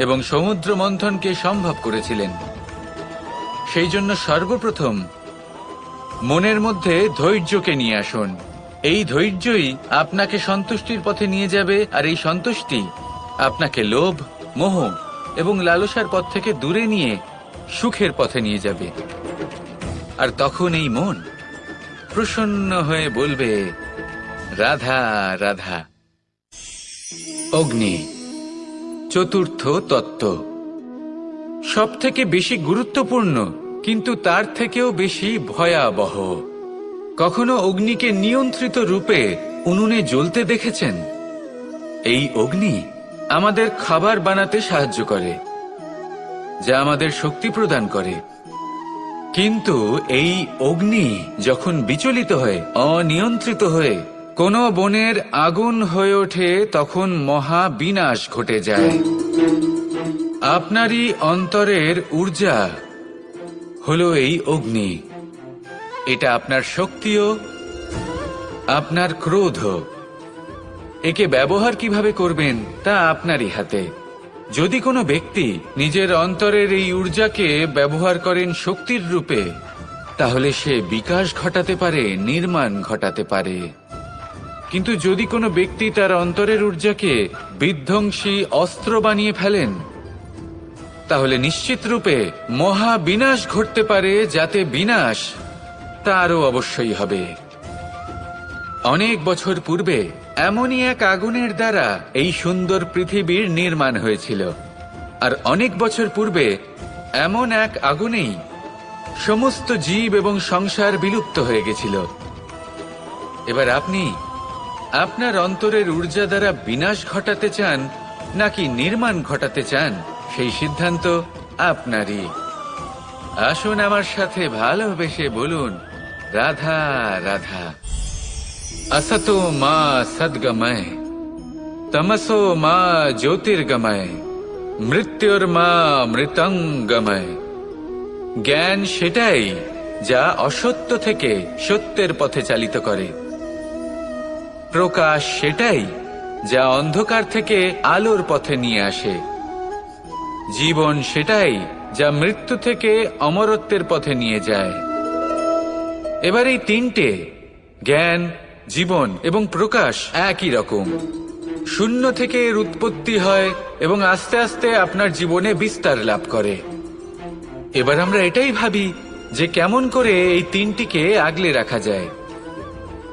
এবং সমুদ্র মন্থনকে সম্ভব করেছিলেন। সেই জন্য সর্বপ্রথম মনের মধ্যে ধৈর্যকে নিয়ে আসুন। এই ধৈর্যই আপনাকে সন্তুষ্টির পথে নিয়ে যাবে, আর এই সন্তুষ্টি আপনাকে লোভ, মোহ এবং লালসার পথ থেকে দূরে নিয়ে সুখের পথে নিয়ে যাবে। আর তখন এই মন প্রসন্ন হয়ে বলবে, রাধা রাধা, অগ্নি। চতুর্থ তত্ত্ব। সব থেকে বেশি গুরুত্বপূর্ণ, কিন্তু তার থেকেও বেশি ভয়াবহ। কখনো অগ্নিকে নিয়ন্ত্রিত রূপে উনুনে জ্বলতে দেখেছেন? এই অগ্নি আমাদের খাবার বানাতে সাহায্য করে, যা আমাদের শক্তি প্রদান করে। কিন্তু এই অগ্নি যখন বিচলিত হয়ে, অনিয়ন্ত্রিত হয়ে কোন বনের আগুন হয়ে ওঠে তখন মহা বিনাশ ঘটে যায়। আপনারই অন্তরের ঊর্জা হলো এই অগ্নি। এটা আপনার শক্তিও, আপনার ক্রোধ একে ব্যবহার কীভাবে করবেন তা আপনারই হাতে। যদি কোনো ব্যক্তি নিজের অন্তরের এই ঊর্জাকে ব্যবহার করেন শক্তির রূপে, তাহলে সে বিকাশ ঘটাতে পারে, নির্মাণ ঘটাতে পারে। কিন্তু যদি কোনো ব্যক্তি তার অন্তরের ঊর্জাকে বিধ্বংসী অস্ত্র বানিয়ে ফেলেন, তাহলে নিশ্চিত রূপে মহা বিনাশ ঘটতে পারে, যাতে বিনাশ তারও অবশ্যই হবে। অনেক বছর পূর্বে এমনই এক আগুনের দ্বারা এই সুন্দর পৃথিবীর নির্মাণ হয়েছিল। আর অনেক বছর পূর্বে এমন এক আগুনেই সমস্ত জীব এবং সংসার বিলুপ্ত হয়ে গেছিল। এবার আপনি আপনার অন্তরের ঊর্জা দ্বারা বিনাশ ঘটাতে চান নাকি নির্মাণ ঘটাতে চান সেই সিদ্ধান্ত আপনারই আসুন আমার সাথে ভালোবেসে বলুন রাধা রাধা असतो मा सद्गमय तमसो मा ज्योतिर्गमय মৃত্যুর্মা মৃতঙ্গময় জ্ঞান সেটাই যা অসত্য থেকে সত্যের পথে চালিত করে প্রকাশ সেটাই যা অন্ধকার থেকে আলোর পথে নিয়ে আসে। জীবন সেটাই যা মৃত্যু থেকে অমরত্বের পথে নিয়ে যায়। এবার এই তিনটে, জ্ঞান, জীবন এবং প্রকাশ একই রকম। শূন্য থেকে এর উৎপত্তি হয় এবং আস্তে আস্তে আপনার জীবনে বিস্তার লাভ করে। এবার আমরা এটাই ভাবি যে কেমন করে এই তিনটিকে আগলে রাখা যায়।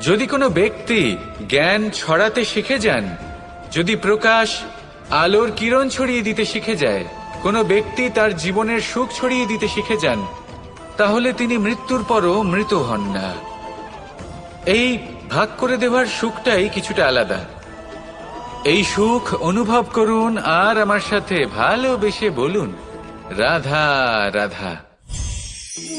যদি কোনো ব্যক্তি জ্ঞান ছড়াতে শিখে যান, যদি প্রকাশ আলোর কিরণ ছড়িয়ে দিতে শিখে যায়, কোনো ব্যক্তি তার জীবনের সুখ ছড়িয়ে দিতে শিখে যান, তাহলে তিনি মৃত্যুর পরও মৃত হন না। এই ভাগ করে দেওয়ার সুখটাই কিছুটা আলাদা। এই সুখ অনুভব করুন আর আমার সাথে ভালোবেসে বলুন, রাধা রাধা।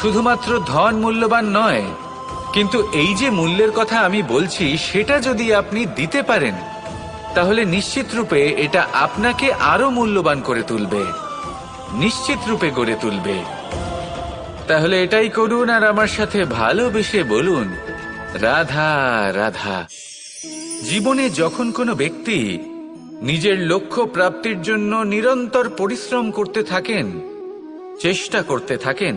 শুধুমাত্র ধন মূল্যবান নয়, কিন্তু এই যে মূল্যের কথা আমি বলছি, সেটা যদি আপনি দিতে পারেন, তাহলে নিশ্চিত রূপে এটা আপনাকে আরও মূল্যবান করে তুলবে। নিশ্চিত রূপে গড়ে তুলবে। তাহলে এটাই করুন আর আমার সাথে ভালোবেসে বলুন, রাধা রাধা। জীবনে যখন কোনো ব্যক্তি নিজের লক্ষ্য প্রাপ্তির জন্য নিরন্তর পরিশ্রম করতে থাকেন, চেষ্টা করতে থাকেন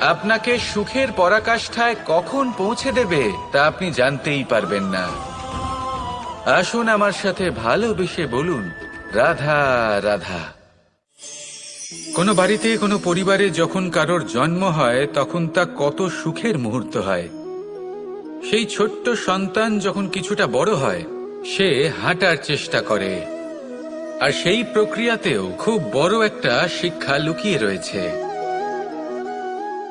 আপনাকে সুখের পরাকাষ্ঠায় কখন পৌঁছে দেবে তা আপনি জানতেই পারবেন না। আসুন আমার সাথে ভালোবেসে বলুন, রাধা রাধা। কোনো বাড়িতে, কোনো পরিবারে যখন কারোর জন্ম হয়, তখন তা কত সুখের মুহূর্ত হয়। সেই ছোট্ট সন্তান যখন কিছুটা বড় হয়, সে হাঁটার চেষ্টা করে। আর সেই প্রক্রিয়াতেও খুব বড় একটা শিক্ষা লুকিয়ে রয়েছে।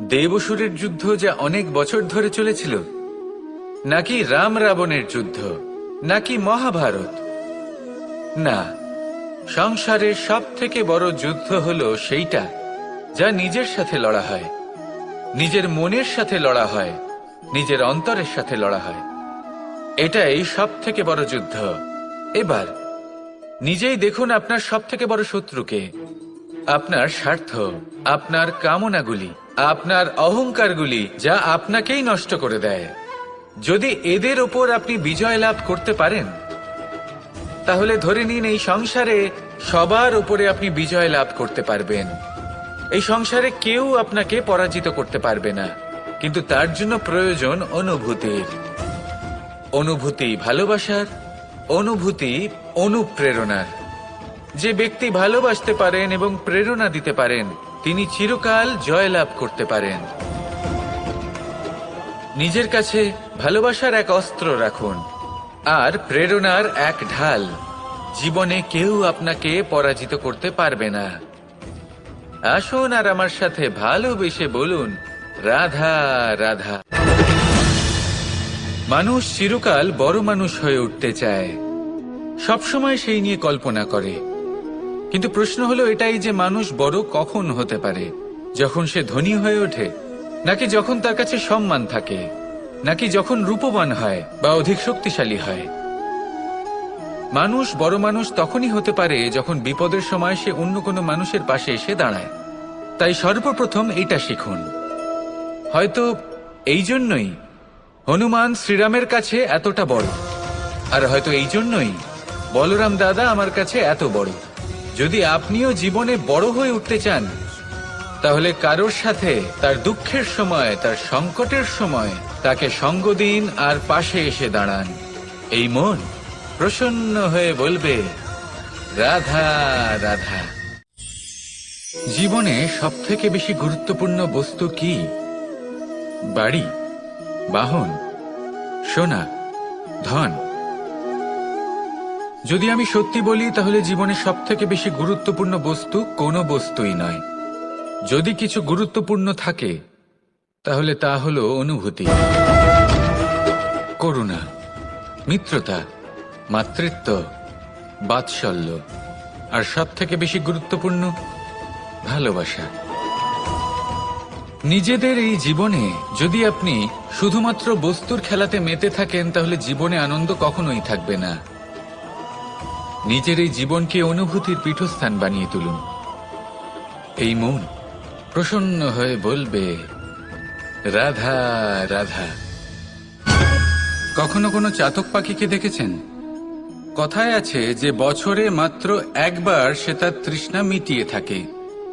দেবসুরের যুদ্ধ যা অনেক বছর ধরে চলেছিল, নাকি রাম রাবণের যুদ্ধ, নাকি মহাভারত? না, সংসারের সব থেকে বড় যুদ্ধ হলো সেইটা, যা নিজের সাথে লড়া হয়। নিজের মনের সাথে লড়া হয়, নিজের অন্তরের সাথে লড়া হয়। এটাই সব থেকে বড় যুদ্ধ। এবার, নিজেই দেখুন আপনার সব থেকে বড় শত্রুকে। আপনার স্বার্থ, আপনার কামনাগুলি, আপনার অহংকারগুলি যা আপনাকেই নষ্ট করে দেয়। যদি এদের ওপর আপনি বিজয় লাভ করতে পারেন, তাহলে ধরে নিন এই সংসারে সবার উপরে আপনি বিজয় লাভ করতে পারবেন। এই সংসারে কেউ আপনাকে পরাজিত করতে পারবে না, কিন্তু তার জন্য প্রয়োজন অনুভূতির। অনুভূতি ভালোবাসার, অনুভূতি অনুপ্রেরণার। যে ব্যক্তি ভালোবাসতে পারেন এবং প্রেরণা দিতে পারেন, তিনি চিরকাল জয়লাভ করতে পারেন। নিজের কাছে ভালোবাসার এক অস্ত্র রাখুন, আর প্রেরণার এক ঢাল। জীবনে কেউ আপনাকে পরাজিত করতে পারবে না। আসুন আর আমার সাথে ভালোবেসে বলুন, রাধা রাধা। মানুষ চিরকাল বড় মানুষ হয়ে উঠতে চায়। সবসময় সেই নিয়ে কল্পনা করে। কিন্তু প্রশ্ন হলো এটাই যে মানুষ বড় কখন হতে পারে? যখন সে ধনী হয়ে ওঠে, নাকি যখন তার কাছে সম্মান থাকে, নাকি যখন রূপবান হয় বা অধিক শক্তিশালী হয়? মানুষ বড় মানুষ তখনই হতে পারে যখন বিপদের সময় সে অন্য কোনো মানুষের পাশে এসে দাঁড়ায়। তাই সর্বপ্রথম এটা শিখুন। হয়তো এই জন্যই হনুমান শ্রীরামের কাছে এতটা বড়, আর হয়তো এই জন্যই বলরাম দাদা আমার কাছে এত বড়। যদি আপনিও জীবনে বড় হয়ে উঠতে চান, তাহলে কারোর সাথে তার দুঃখের সময়, তার সংকটের সময় তাকে সঙ্গ দিন আর পাশে এসে দাঁড়ান। এই মন প্রসন্ন হয়ে বলবে, রাধা রাধা। জীবনে সব থেকে বেশি গুরুত্বপূর্ণ বস্তু কি? বাড়ি, বাহন, সোনা, ধন। যদি আমি সত্যি বলি, তাহলে জীবনে সব থেকে বেশি গুরুত্বপূর্ণ বস্তু কোনো বস্তুই নয়। যদি কিছু গুরুত্বপূর্ণ থাকে, তাহলে তা হলো অনুভূতি। করুণা, মিত্রতা, মাতৃত্ব, বাৎসল্য। আর সব থেকে বেশি গুরুত্বপূর্ণ, ভালোবাসা। নিজেদের এই জীবনে যদি আপনি শুধুমাত্র বস্তুর খেলাতে মেতে থাকেন, তাহলে জীবনে আনন্দ কখনোই থাকবে না। নিজের এই জীবনকে অনুভূতির পীঠস্থান বানিয়ে তুলুন। এই মন প্রসন্ন হয়ে বলবে, রাধা রাধা। কখনো কোনো চাতক পাখিকে দেখেছেন? কথায় আছে যে বছরে মাত্র একবার সে তার তৃষ্ণা মিটিয়ে থাকে,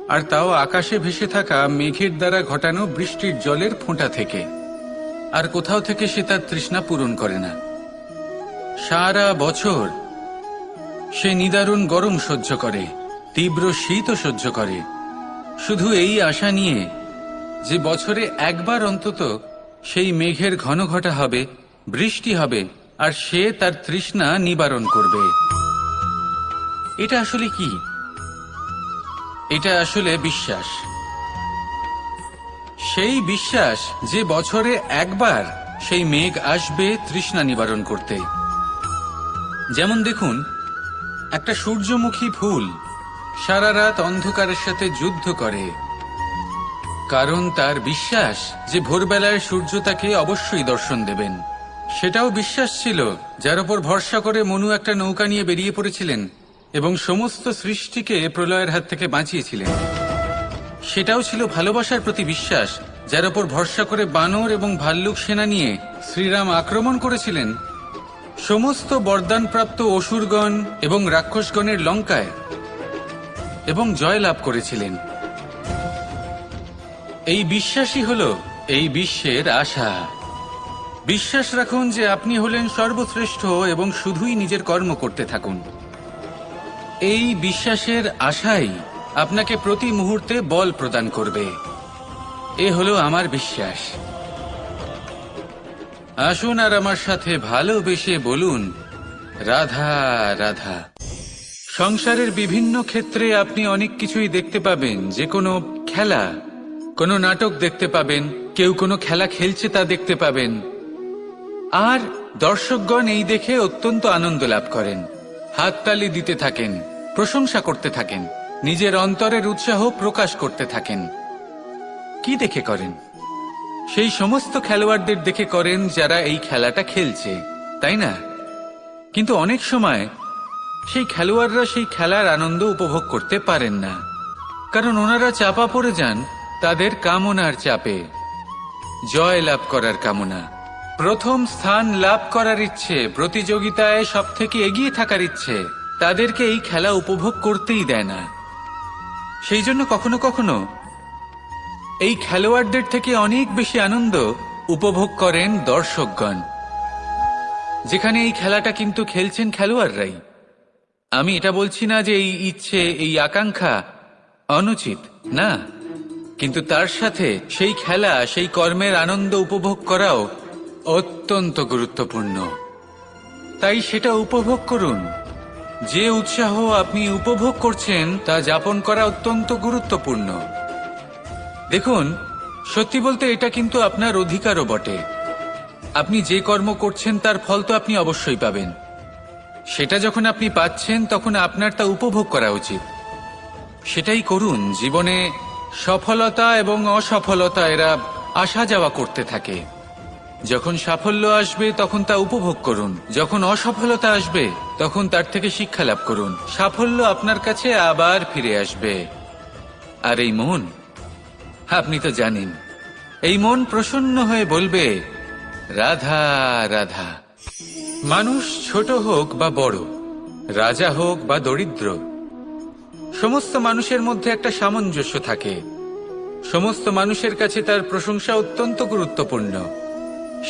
আর তাও আকাশে ভেসে থাকা মেঘের দ্বারা ঘটানো বৃষ্টির জলের ফোঁটা থেকে, আর কোথাও থেকে সে তার তৃষ্ণা পূরণ করে না। সারা বছর সে নিদারুণ গরম সহ্য করে, তীব্র শীতও সহ্য করে। শুধু এই আশা নিয়ে যে বছরে একবার অন্তত সেই মেঘের ঘন ঘটা হবে, বৃষ্টি হবে, আর সে তার তৃষ্ণা নিবারণ করবে। এটা আসলে কি? এটা আসলে বিশ্বাস। সেই বিশ্বাস যে বছরে একবার সেই মেঘ আসবে তৃষ্ণা নিবারণ করতে। যেমন দেখুন একটা সূর্যমুখী ফুল সারা রাত অন্ধকারের সাথে যুদ্ধ করে। কারণ তার বিশ্বাস যে ভোরবেলায় সূর্য তাকে অবশ্যই দর্শন দেবেন। সেটাও বিশ্বাস ছিল, যার উপর ভরসা করে মনু একটা নৌকা নিয়ে বেরিয়ে পড়েছিলেন এবং সমস্ত সৃষ্টিকে প্রলয়ের হাত থেকে বাঁচিয়েছিলেন। সেটাও ছিল ভালোবাসার প্রতি বিশ্বাস, যার উপর ভরসা করে বানর এবং ভাল্লুক সেনা নিয়ে শ্রীরাম আক্রমণ করেছিলেন সমস্ত বরদানপ্রাপ্ত অসুরগণ এবং রাক্ষসগণের লঙ্কায় এবং জয় লাভ করেছিলেন। এই বিশ্বাসই হল এই বিশ্বের আশা। বিশ্বাস রাখুন যে আপনি হলেন সর্বশ্রেষ্ঠ এবং শুধুই নিজের কর্ম করতে থাকুন। এই বিশ্বাসের আশাই আপনাকে প্রতি মুহূর্তে বল প্রদান করবে। এ হলো আমার বিশ্বাস। আসুন আর আমার সাথে ভালোবেসে বলুন, রাধা রাধা। সংসারের বিভিন্ন ক্ষেত্রে আপনি অনেক কিছুই দেখতে পাবেন, যে কোনো খেলা, কোনো নাটক দেখতে পাবেন, কেউ কোনো খেলা খেলছে তা দেখতে পাবেন। আর দর্শকগণ এই দেখে অত্যন্ত আনন্দ লাভ করেন, হাততালি দিতে থাকেন, প্রশংসা করতে থাকেন, নিজের অন্তরের উৎসাহ প্রকাশ করতে থাকেন। কি দেখে করেন? সেই সমস্ত খেলোয়াড়দের দেখে করেন যারা এই খেলাটা খেলছে, তাই না? কিন্তু অনেক সময় সেই খেলোয়াড়রা সেই খেলার আনন্দ উপভোগ করতে পারেন না। কারণ ওনারা চাপা পড়ে যান তাদের কামনার চাপে। জয় লাভ করার কামনা। প্রথম স্থান লাভ করার ইচ্ছে, প্রতিযোগিতায় সব থেকে এগিয়ে থাকার ইচ্ছে, তাদেরকে এই খেলা উপভোগ করতেই দেয় না। সেই জন্য কখনো কখনো এই খেলোয়াড়দের থেকে অনেক বেশি আনন্দ উপভোগ করেন দর্শকগণ। যেখানে এই খেলাটা কিন্তু খেলছেন খেলোয়াড়রাই। আমি এটা বলছি না যে এই ইচ্ছে, এই আকাঙ্ক্ষা অনুচিত, না। কিন্তু তার সাথে সেই খেলা, সেই কর্মের আনন্দ উপভোগ করাও অত্যন্ত গুরুত্বপূর্ণ। তাই সেটা উপভোগ করুন। যে উৎসাহ আপনি উপভোগ করছেন তা যাপন করা অত্যন্ত গুরুত্বপূর্ণ। দেখুন, সত্যি বলতে এটা কিন্তু আপনার অধিকারও বটে। আপনি যে কর্ম করছেন, তার ফল তো আপনি অবশ্যই পাবেন। সেটা যখন আপনি পাচ্ছেন, তখন আপনার তা উপভোগ করা উচিত। সেটাই করুন, জীবনে সফলতা এবং অসফলতা এরা আসা যাওয়া করতে থাকে। যখন সাফল্য আসবে, তখন তা উপভোগ করুন। যখন অসফলতা আসবে, তখন তার থেকে শিক্ষা লাভ করুন। সাফল্য আপনার কাছে আবার ফিরে আসবে। আর এই মন আপনি তো জানেন। এই মন প্রসন্ন হয়ে বলবে, রাধা রাধা। মানুষ ছোট হোক বা বড়, রাজা হোক বা দরিদ্র, সমস্ত মানুষের মধ্যে একটা সামঞ্জস্য থাকে। সমস্ত মানুষের কাছে তার প্রশংসা অত্যন্ত গুরুত্বপূর্ণ।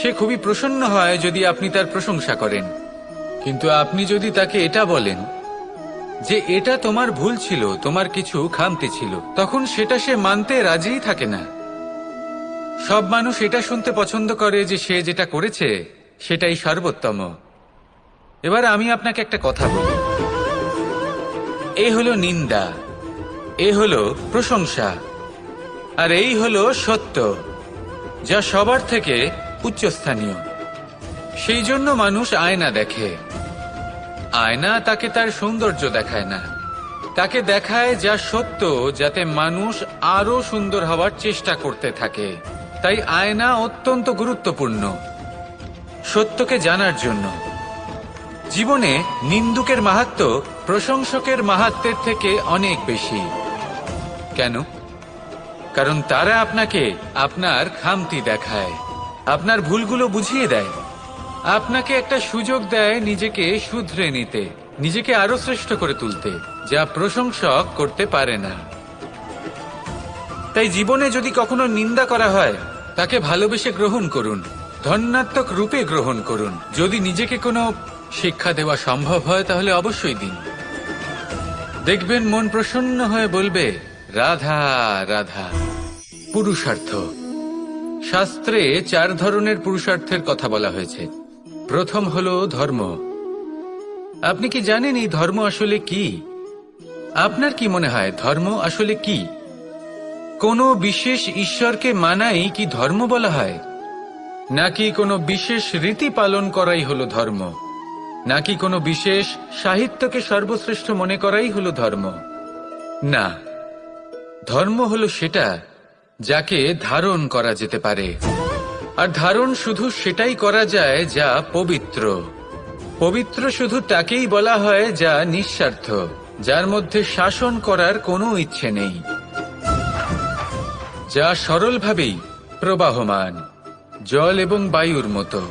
সে খুবই প্রসন্ন হয় যদি আপনি তার প্রশংসা করেন। কিন্তু আপনি যদি তাকে এটা বলেন যে এটা তোমার ভুল ছিল, তোমার কিছু খামতি ছিল, তখন সেটা সে মানতে রাজিই থাকে না। সব মানুষ এটা শুনতে পছন্দ করে যে সে যেটা করেছে, সেটাই সর্বোত্তম। এবার আমি আপনাকে একটা কথা বলি। এ হলো নিন্দা, এ হলো প্রশংসা, আর এই হলো সত্য, যা সবার থেকে উচ্চস্থানীয়। সেই জন্য মানুষ আয়না দেখে। আয়না তাকে তার সৌন্দর্য দেখায় না। তাকে দেখায় যা সত্য, যাতে মানুষ আরও সুন্দর হওয়ার চেষ্টা করতে থাকে। তাই আয়না অত্যন্ত গুরুত্বপূর্ণ। সত্যকে জানার জন্য। জীবনে নিন্দুকের মাহাত্ম প্রশংসকের মাহাত্মের থেকে অনেক বেশি। কেন? কারণ তারা আপনাকে আপনার খামতি দেখায়, আপনার ভুলগুলো বুঝিয়ে দেয়। আপনাকে একটা সুযোগ দেয় নিজেকে শুধরে নিতে, নিজেকে আরও শ্রেষ্ঠ করে তুলতে, যা প্রশংসক করতে পারে না। তাই জীবনে যদি কখনো নিন্দা করা হয়, তাকে ভালোবেসে গ্রহণ করুন ধন্যাত্মক রূপে গ্রহণ করুন। যদি নিজেকে কোনো শিক্ষা দেওয়া সম্ভব হয়, তাহলে অবশ্যই দিন। দেখবেন মন প্রসন্ন হয়ে বলবে, রাধা রাধা। পুরুষার্থ। শাস্ত্রে চার ধরনের পুরুষার্থের কথা বলা হয়েছে। প্রথম হলো ধর্ম। আপনি কি জানেন এই ধর্ম আসলে কি? আপনার কি মনে হয়, ধর্ম আসলে কি? কোনো বিশেষ ঈশ্বরকে মানাই কি ধর্ম বলা হয়? নাকি কোনো বিশেষ রীতি পালন করাই হলো ধর্ম? নাকি কোনো বিশেষ সাহিত্যকে সর্বশ্রেষ্ঠ মনে করাই হলো ধর্ম? না। ধর্ম হলো সেটা যাকে ধারণ করা যেতে পারে। আর ধারণ শুধু সেটাই করা যায় যা পবিত্র। পবিত্র শুধু তাকেই বলা হয় যা নিঃস্বার্থ, যার মধ্যে শাসন করার কোনো ইচ্ছে নেই, যা সরলভাবেই প্রবাহমান, জল এবং বায়ুর মতো।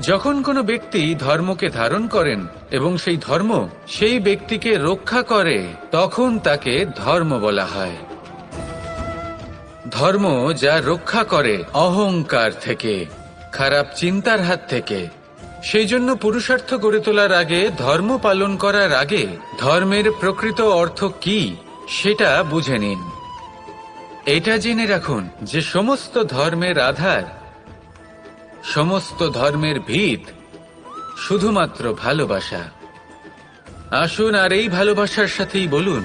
যখন কোনো ব্যক্তি ধর্মকে ধারণ করেন এবং সেই ধর্ম সেই ব্যক্তিকে রক্ষা করে, তখন তাকে ধর্ম বলা হয়। ধর্ম যা রক্ষা করে অহংকার থেকে, খারাপ চিন্তার হাত থেকে। সেই জন্য পুরুষার্থ গড়ে তোলার আগে, ধর্ম পালন করার আগে ধর্মের প্রকৃত অর্থ কি, সেটা বুঝে নিন। এটা জেনে রাখুন যে সমস্ত ধর্মের আধার, সমস্ত ধর্মের ভিত শুধুমাত্র ভালোবাসা। আসুন আর এই ভালোবাসার সাথেই বলুন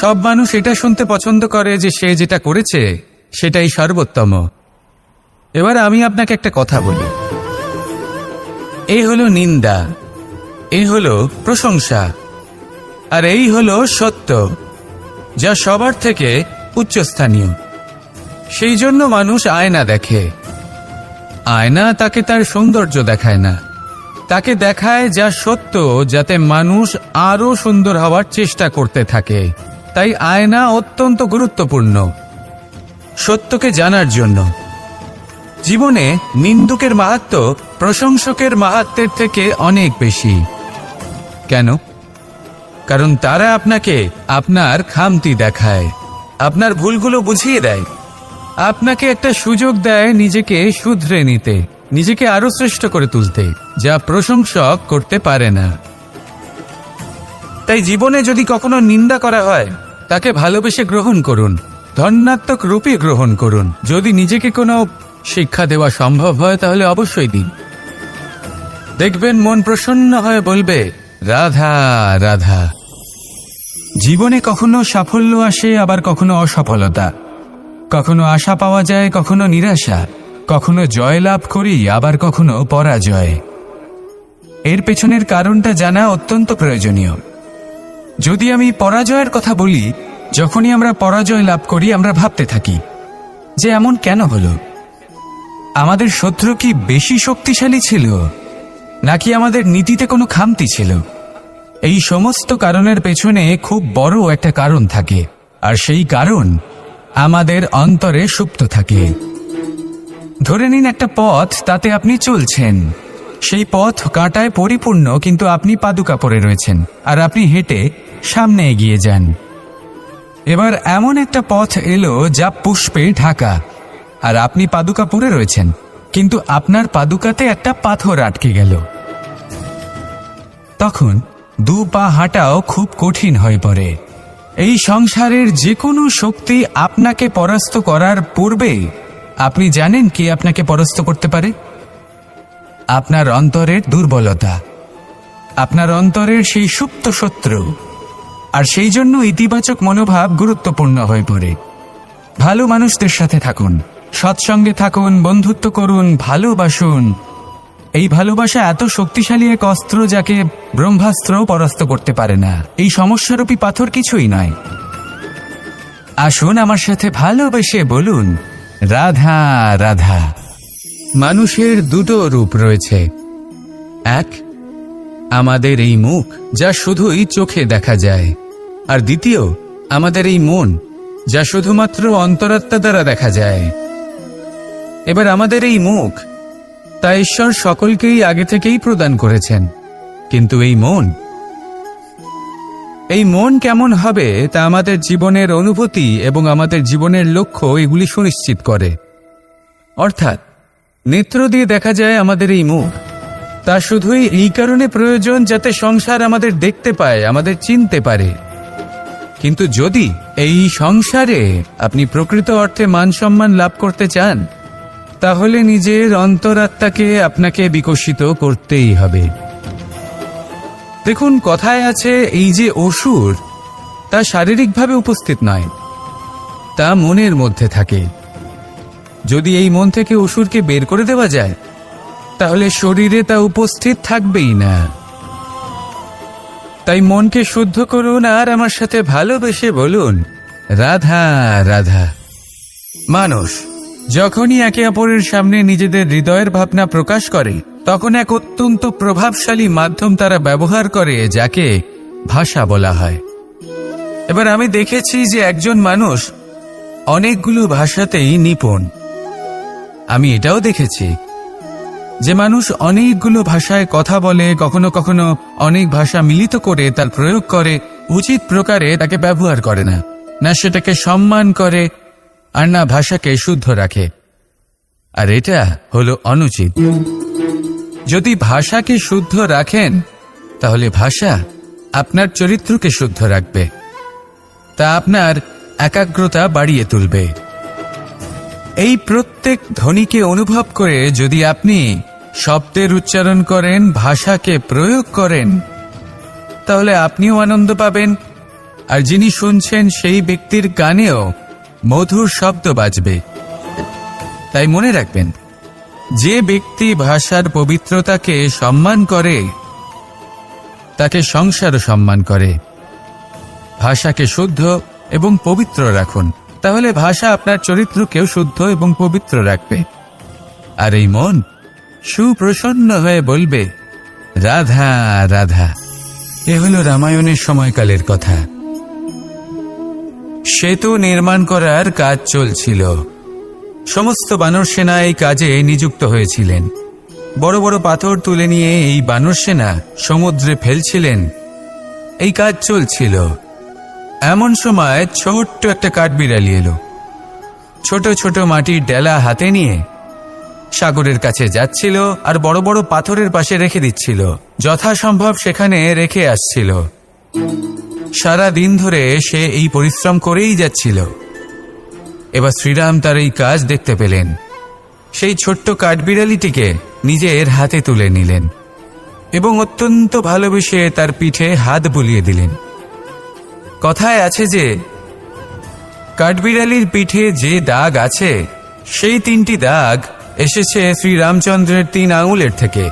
সব মানুষ এটা শুনতে পছন্দ করে যে সে যেটা করেছে, সেটাই সর্বোত্তম। এবার আমি আপনাকে একটা কথা বলি। এই হলো নিন্দা, এই হলো প্রশংসা, আর এই হলো সত্য, যা সবার থেকে উচ্চস্থানীয়। সেই জন্য মানুষ আয়না দেখে। আয়না তাকে তার সৌন্দর্য দেখায় না। তাকে দেখায় যা সত্য, যাতে মানুষ আরও সুন্দর হওয়ার চেষ্টা করতে থাকে। তাই আয়না অত্যন্ত গুরুত্বপূর্ণ। সত্যকে জানার জন্য। জীবনে নিন্দুকের মাহাত্ম প্রশংসকের মাহাত্মের থেকে অনেক বেশি। কেন? কারণ তারা আপনাকে আপনার খামতি দেখায়, আপনার ভুলগুলো বুঝিয়ে দেয়। আপনাকে একটা সুযোগ দেয় নিজেকে শুধরে নিতে, নিজেকে আরও শ্রেষ্ঠ করে তুলতে, যা প্রশংসক করতে পারে না। তাই জীবনে যদি কখনো নিন্দা করা হয় তাকে ভালোবেসে গ্রহণ করুন। ধন্যাত্মক রূপে গ্রহণ করুন। যদি নিজেকে কোনো শিক্ষা দেওয়া সম্ভব হয়, তাহলে অবশ্যই দিন। দেখবেন মন প্রসন্ন হয়ে বলবে, রাধা রাধা। জীবনে কখনো সাফল্য আসে, আবার কখনো অসফলতা। কখনো আশা পাওয়া যায়, কখনো নিরাশা। কখনো জয় লাভ করি, আবার কখনো পরাজয়। এর পেছনের কারণটা জানা অত্যন্ত প্রয়োজনীয়। যদি আমি পরাজয়ের কথা বলি, যখনই আমরা পরাজয় লাভ করি, আমরা ভাবতে থাকি, যে এমন কেন হলো? আমাদের শত্রু কি বেশি শক্তিশালী ছিল, নাকি আমাদের নীতিতে কোনো খামতি ছিল? এই সমস্ত কারণের পেছনে খুব বড় একটা কারণ থাকে, আর সেই কারণ আমাদের অন্তরে সুপ্ত থাকে। ধরে নিন একটা পথ, তাতে আপনি চলছেন। সেই পথ কাঁটায় পরিপূর্ণ, কিন্তু আপনি পাদুকা পরে রয়েছেন, আর আপনি হেঁটে সামনে এগিয়ে যান। এবার এমন একটা পথ এলো যা পুষ্পে ঢাকা, আর আপনি পাদুকা পরে রয়েছেন, কিন্তু আপনার পাদুকাতে একটা পাথর আটকে গেল। তখন দু পা হাঁটাও খুব কঠিন হয়ে পড়ে। এই সংসারের যে কোনো শক্তি আপনাকে পরাস্ত করার পূর্বে, আপনি জানেন কি আপনাকে পরাস্ত করতে পারে? আপনার অন্তরের দুর্বলতা। আপনার অন্তরের সেই সুপ্ত শত্রু। আর সেই জন্য ইতিবাচক মনোভাব গুরুত্বপূর্ণ হয়ে পড়ে। ভালো মানুষদের সাথে থাকুন, সৎসঙ্গে থাকুন, বন্ধুত্ব করুন, ভালোবাসুন। এই ভালোবাসা এত শক্তিশালী এক অস্ত্র যাকে ব্রহ্মাস্ত্র পরাস্ত করতে পারে না। এই সমস্যারূপী পাথর কিছুই নয়। আসুন আমার সাথে ভালোবেসে বলুন, রাধা রাধা। মানুষের দুটো রূপ রয়েছে। এক, আমাদের এই মুখ যা শুধুই চোখে দেখা যায়। আর দ্বিতীয়, আমাদের এই মন যা শুধুমাত্র অন্তরাত্মা দ্বারা দেখা যায়। এবার আমাদের এই মুখ, তা ঈশ্বর সকলকেই আগে থেকেই প্রদান করেছেন। কিন্তু এই মন এই মন কেমন হবে তা আমাদের জীবনের অনুভূতি এবং আমাদের জীবনের লক্ষ্য এগুলি সুনিশ্চিত করে। অর্থাৎ নেত্র দিয়ে দেখা যায় আমাদের এই মুখ। তা শুধুই এই কারণে প্রয়োজন যাতে সংসার আমাদের দেখতে পায়, আমাদের চিনতে পারে। কিন্তু যদি এই সংসারে আপনি প্রকৃত অর্থে মান সম্মান লাভ করতে চান, তাহলে নিজের অন্তরাত্মাকে আপনাকে বিকশিত করতেই হবে। দেখুন, কথায় আছে এই যে অসুর, তা শারীরিকভাবে উপস্থিত নয়, তা মনের মধ্যে থাকে। যদি এই মন থেকে অসুরকে বের করে দেওয়া যায়, তাহলে শরীরে তা উপস্থিত থাকবেই না। তাই মনকে শুদ্ধ করুন আর আমার সাথে ভালোবেসে বলুন, রাধা রাধা। মানুষ, যখনই একে অপরের সামনে নিজেদের হৃদয়ের ভাবনা প্রকাশ করে, তখন এক অত্যন্ত প্রভাবশালী মাধ্যম তারা ব্যবহার করে, যাকে ভাষা বলা হয়। এবার আমি দেখেছি যে একজন মানুষ অনেকগুলো ভাষাতেই নিপুণ। আমি এটাও দেখেছি। যে মানুষ অনেকগুলো ভাষায় কথা বলে, কখনো কখনো অনেক ভাষা মিলিত করে তার প্রয়োগ করে, উচিত প্রকারে তাকে ব্যবহার করে না। না সেটাকে সম্মান করে, আর না ভাষাকে শুদ্ধ রাখে। আর এটা হলো অনুচিত। যদি ভাষাকে শুদ্ধ রাখেন, তাহলে ভাষা আপনার চরিত্রকে শুদ্ধ রাখবে। তা আপনার একাগ্রতা বাড়িয়ে তুলবে। এই প্রত্যেক ধ্বনিকে অনুভব করে যদি আপনি শব্দের উচ্চারণ করেন, ভাষাকে প্রয়োগ করেন, তাহলে আপনিও আনন্দ পাবেন। আর যিনি শুনছেন সেই ব্যক্তির কানেও মধুর শব্দ বাজবে। তাই মনে রাখবেন, যে ব্যক্তি ভাষার পবিত্রতাকে সম্মান করে, তাকে সংসারও সম্মান করে। ভাষাকে শুদ্ধ এবং পবিত্র রাখুন। তাহলে ভাষা আপনার চরিত্রকেও শুদ্ধ এবং পবিত্র রাখবে। আর এই মন সুপ্রসন্ন হয়ে বলবে, রাধা রাধা। এ হলো রামায়ণের সময়কালের কথা। সেতু নির্মাণ করার কাজ চলছিল। সমস্ত বানর সেনা এই কাজে নিযুক্ত হয়েছিলেন। বড় বড় পাথর তুলে নিয়ে এই বানর সেনা সমুদ্রে ফেলছিলেন। এই কাজ চলছিল। এমন সময় ছোট্ট একটা কাঠবিড়ালি এলো। ছোট ছোট মাটির ডেলা হাতে নিয়ে সাগরের কাছে যাচ্ছিল আর বড় বড় পাথরের পাশে রেখে দিচ্ছিল। যথাসম্ভব সেখানে রেখে আসছিল। সারা দিন ধরে সে এই পরিশ্রম করেই যাচ্ছিল। এবার শ্রীরাম তার এই কাজ দেখতে পেলেন। সেই ছোট্ট কাঠবিড়ালিটিকে নিজের হাতে তুলে নিলেন এবং অত্যন্ত ভালোবেসে তার পিঠে হাত বুলিয়ে দিলেন। কথায় আছে যে, কাঠবিড়ালির পিঠে যে দাগ আছে, সেই তিনটি দাগ এসেছে শ্রীরামচন্দ্রের তিন আঙুলের থেকে।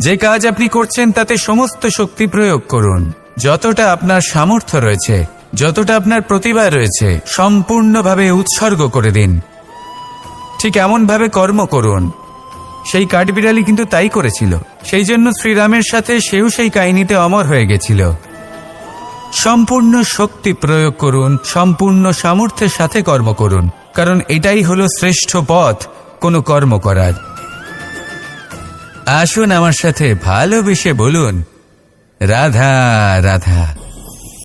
যে কাজ আপনি করছেন, তাতে সমস্ত শক্তি প্রয়োগ করুন। যতটা আপনার সামর্থ্য রয়েছে, যতটা আপনার প্রতিভা রয়েছে, সম্পূর্ণভাবে উৎসর্গ করে দিন। ঠিক এমনভাবে কর্ম করুন। সেই কাঠবিড়ালি কিন্তু তাই করেছিল। সেই জন্য শ্রীরামের সাথে সেও সেই কাহিনীতে অমর হয়ে গেছিল। সম্পূর্ণ শক্তি প্রয়োগ করুন, সম্পূর্ণ সামর্থ্যের সাথে কর্ম করুন, কারণ এটাই হলো শ্রেষ্ঠ পথ, কোনো কর্ম করার। আসুন আমার সাথে ভালোবেসে বলুন, রাধা রাধা।